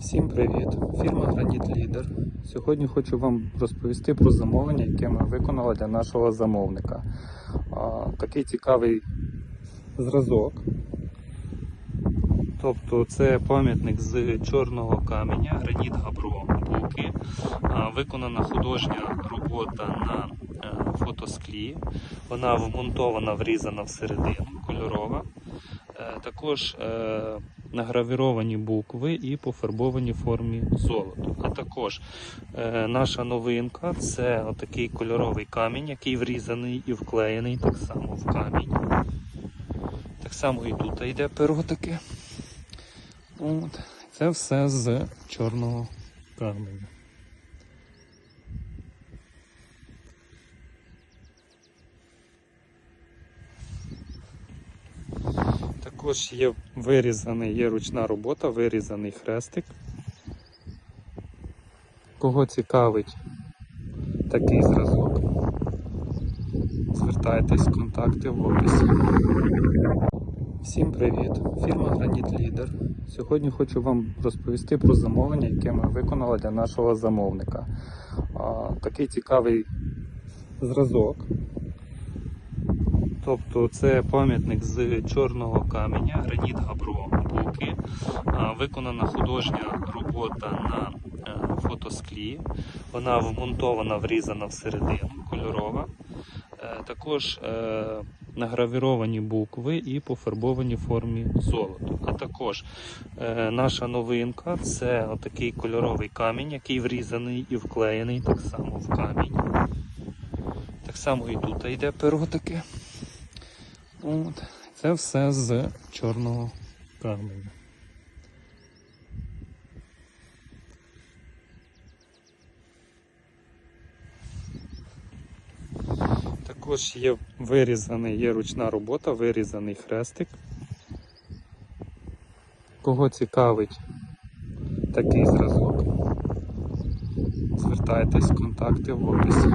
Всім привіт! Фірма Граніт Лідер. Сьогодні хочу вам розповісти про замовлення, яке ми виконали для нашого замовника. Такий цікавий зразок. Тобто це пам'ятник з чорного каменя, граніт Габро Буки. Виконана художня робота на е, фотосклі. Вона вмонтована, врізана всередину, кольорова. Е, Також е, награвіровані букви і пофарбовані в формі золоту. А також е, наша новинка це отакий кольоровий камінь, який врізаний і вклеєний так само в камінь. Так само і тут йде перо таке. От. Це все з чорного каменю. Також є вирізаний, є ручна робота, вирізаний хрестик. Кого цікавить такий зразок, звертайтесь, контакти в описі. Всім привіт! Фірма Граніт Лідер. Сьогодні хочу вам розповісти про замовлення, яке ми виконали для нашого замовника. Такий цікавий зразок. Тобто це пам'ятник з чорного каменя, граніт Габро Буки. Виконана художня робота на е, фотосклі. Вона вмонтована, врізана всередину, кольорова. Е, Також е, награвіровані букви і пофарбовані в формі золоту. А також наша новинка це отакий кольоровий камінь, який врізаний і вклеєний так само в камінь. Так само і тут йде перо таке. От. Це все з чорного каменю. Також є вирізаний, є ручна робота, вирізаний хрестик. Кого цікавить такий зразок, звертайтесь, в контакти в описі.